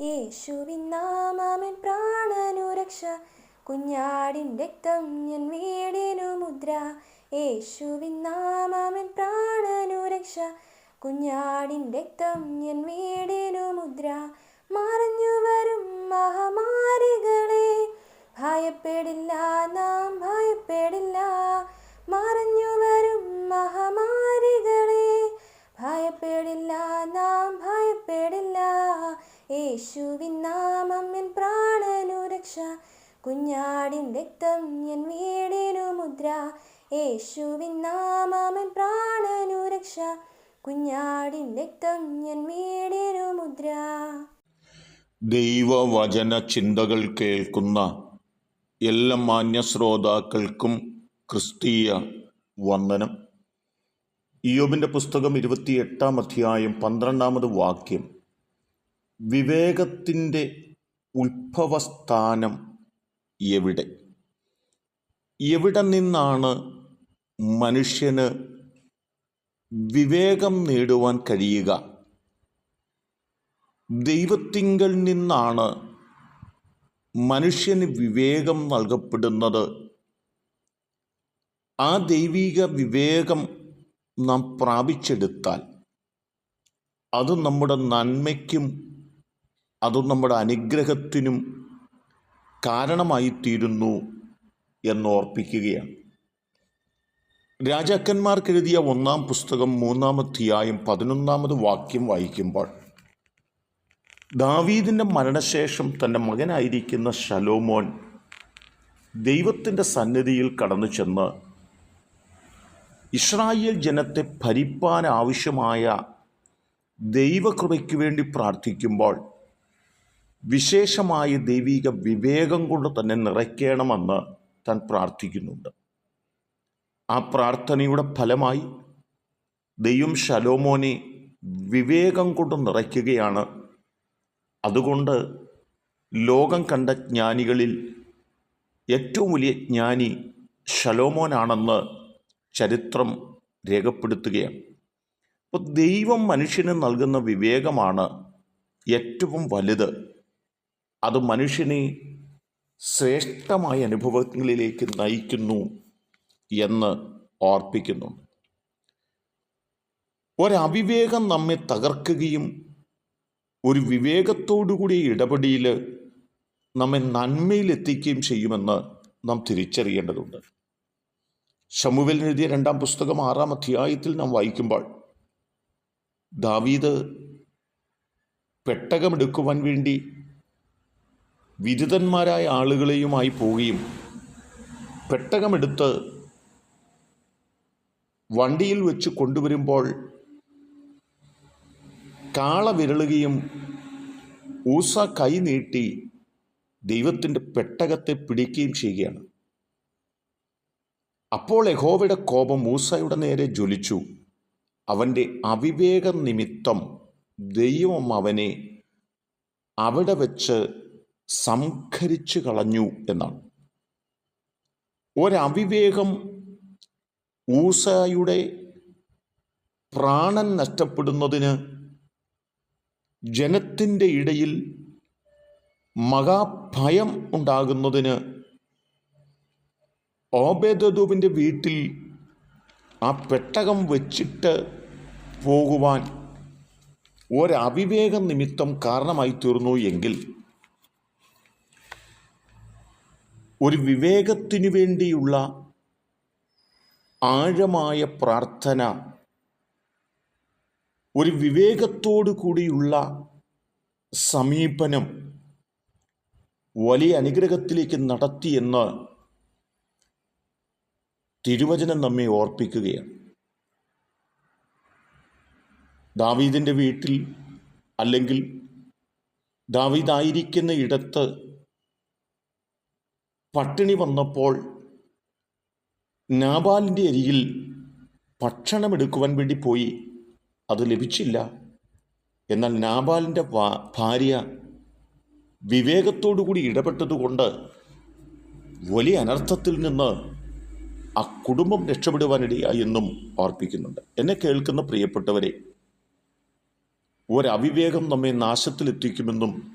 യേശുവിൻ നാമമൻ പ്രാണനുരക്ഷ. കുഞ്ഞാടിൻ രക്തം ഞാൻ വീടിനു മുദ്ര. യേശുവിൻ നാമമൻ പ്രാണനുരക്ഷ. കുഞ്ഞാടിൻ രക്തം ഞാൻ വീടിനു മുദ്ര. മറഞ്ഞു വരും മഹാമാരികളെ. ഭയപ്പെടില്ല നാം ഭയപ്പെടില്ല കുഞ്ഞാടിൻ രക്തം വീടിനു മുദ്ര. യേശുവിൻ നാമമൻ പ്രാണനു രക്ഷ. കുഞ്ഞാടിൻ രക്തം എൻ വീടിനു മുദ്ര. ദൈവവചന ചിന്തകൾ കേൾക്കുന്ന എല്ലാ മാന്യ ശ്രോതാക്കൾക്കും ക്രിസ്തീയ വന്ദനം. ഇയോബിന്റെ പുസ്തകം ഇരുപത്തിയെട്ടാം അധ്യായം പന്ത്രണ്ടാമത് വാക്യം. വിവേകത്തിന്റെ ഉത്ഭവസ്ഥാനം എവിടെ? എവിടെ നിന്നാണ് മനുഷ്യന് വിവേകം നേടുവാൻ കഴിയുക? ദൈവത്തിങ്കൽ നിന്നാണ് മനുഷ്യന് വിവേകം നൽകപ്പെടുന്നത്. ആ ദൈവിക വിവേകം നാം പ്രാപിച്ചെടുത്താൽ അത് നമ്മുടെ നന്മയ്ക്കും അത് നമ്മുടെ അനുഗ്രഹത്തിനും കാരണമായിത്തീരുന്നു എന്നോർപ്പിക്കുകയാണ്. രാജാക്കന്മാർക്കെഴുതിയ ഒന്നാം പുസ്തകം മൂന്നാമധ്യായം പതിനൊന്നാമത് വാക്യം വായിക്കുമ്പോൾ ദാവീദിന്റെ മരണശേഷം തന്റെ മകനായിരിക്കുന്ന ശലോമോൻ ദൈവത്തിന്റെ സന്നിധിയിൽ കടന്നു ചെന്ന് ഇസ്രായേൽ ജനത്തെ ഭരിപ്പാൻ ആവശ്യമായ ദൈവകൃപയ്ക്ക് വേണ്ടി പ്രാർത്ഥിക്കുമ്പോൾ വിശേഷമായ ദൈവിക വിവേകം കൊണ്ട് തന്നെ നിറയ്ക്കണമെന്ന് താൻ പ്രാർത്ഥിക്കുന്നുണ്ട്. ആ പ്രാർത്ഥനയുടെ ഫലമായി ദൈവം ശലോമോനെ വിവേകം കൊണ്ട് നിറയ്ക്കുകയാണ്. അതുകൊണ്ട് ലോകം കണ്ട ജ്ഞാനികളിൽ ഏറ്റവും വലിയ ജ്ഞാനി ശലോമോനാണെന്ന് ചരിത്രം രേഖപ്പെടുത്തുകയാണ്. അപ്പോൾ ദൈവം മനുഷ്യന് നൽകുന്ന വിവേകമാണ് ഏറ്റവും വലുത്. അത് മനുഷ്യനെ ശ്രേഷ്ഠമായ അനുഭവങ്ങളിലേക്ക് നയിക്കുന്നു എന്ന് ഓർപ്പിക്കുന്നുണ്ട് ഒരവിവേകം നമ്മെ തകർക്കുകയും ഒരു വിവേകത്തോടുകൂടി ഇടപെടിയിൽ നമ്മെ നന്മയിലെത്തിക്കുകയും ചെയ്യുമെന്ന് നാം തിരിച്ചറിയേണ്ടതുണ്ട്. ഷമുവിൽ എഴുതിയ രണ്ടാം പുസ്തകം ആറാം അധ്യായത്തിൽ നാം വായിക്കുമ്പോൾ ദാവീദ് പെട്ടകമെടുക്കുവാൻ വേണ്ടി വിദിതന്മാരായ ആളുകളെയുമായി പോവുകയും പെട്ടകമെടുത്ത് വണ്ടിയിൽ വെച്ച് കൊണ്ടുവരുമ്പോൾ കാള വിരളുകയും ഊസ കൈ നീട്ടി ദൈവത്തിന്റെ പെട്ടകത്തെ പിടിക്കുകയും ചെയ്യുകയാണ്. അപ്പോൾ യഹോവയുടെ കോപം മൂസയുടെ നേരെ ജ്വലിച്ചു. അവന്റെ അവിവേക നിമിത്തം ദൈവം അവനെ അവിടെ വെച്ച് സംഹരിച്ചു കളഞ്ഞു എന്നാണ്. ഒരവിവേകം ഊസയുടെ പ്രാണൻ നഷ്ടപ്പെടുന്നതിന് ജനത്തിന്റെ ഇടയിൽ മഹാഭയം ഉണ്ടാകുന്നതിന് ഓബേദൂബിന്റെ വീട്ടിൽ ആ പെട്ടകം വച്ചിട്ട് പോകുവാൻ ഒരവിവേകം നിമിത്തം കാരണമായി തീർന്നു എങ്കിൽ ഒരു വിവേകത്തിനു വേണ്ടിയുള്ള ആഴമായ പ്രാർത്ഥന ഒരു വിവേകത്തോടു കൂടിയുള്ള സമീപനം വലിയ അനുഗ്രഹത്തിലേക്ക് നടത്തിയെന്ന് തിരുവചനം നമ്മെ ഓർപ്പിക്കുകയാണ്. ദാവീദിന്റെ വീട്ടിൽ അല്ലെങ്കിൽ ദാവീദായിരിക്കുന്ന ഇടത്ത് പട്ടിണി വന്നപ്പോൾ നാബാലിന്റെ അരികിൽ ഭക്ഷണമെടുക്കുവാൻ വേണ്ടി പോയി. അത് ലഭിച്ചില്ല. എന്നാൽ നാബാലിന്റെ ഭാര്യ വിവേകത്തോടുകൂടി ഇടപെട്ടതുകൊണ്ട് വലിയ അനർത്ഥത്തിൽ നിന്ന് ആ കുടുംബം രക്ഷപ്പെടുവാനിടയായി എന്നും ഓർപ്പിക്കുന്നുണ്ട്. എന്നെ കേൾക്കുന്ന പ്രിയപ്പെട്ടവരെ ഒരവിവേകം നമ്മെ നാശത്തിലെത്തിക്കുമെന്നും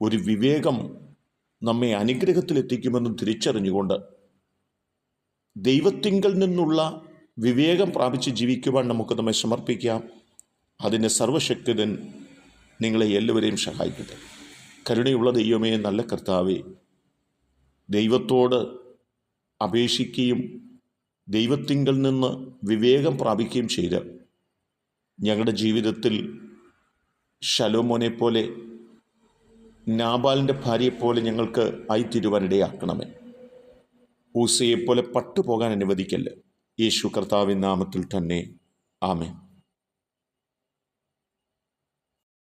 ഒരു വിവേകം നമ്മെ അനുഗ്രഹത്തിലെത്തിക്കുമെന്നും തിരിച്ചറിഞ്ഞുകൊണ്ട് ദൈവത്തിങ്കൽ നിന്നുള്ള വിവേകം പ്രാപിച്ച് ജീവിക്കുവാൻ നമുക്ക് നമ്മെ സമർപ്പിക്കാം. അതിന് സർവശക്തൻ നിങ്ങളെ എല്ലാവരെയും സഹായിക്കട്ടെ. കരുണയുള്ള ദൈവമേ നല്ല കർത്താവേ ദൈവത്തോട് അപേക്ഷിക്കുകയും ദൈവത്തിങ്കൽ നിന്ന് വിവേകം പ്രാപിക്കുകയും ചെയ്ത് ഞങ്ങളുടെ ജീവിതത്തിൽ ശലോമോനെ പോലെ നാബാലിന്റെ ഭാര്യയെപ്പോലെ ഞങ്ങൾക്ക് ആയിത്തീരുവാനിടയാക്കണമേ. ഊസയെപ്പോലെ പട്ടുപോകാൻ അനുവദിക്കല്ലേ. യേശു കർത്താവിൻ നാമത്തിൽ തന്നെ. ആമേൻ.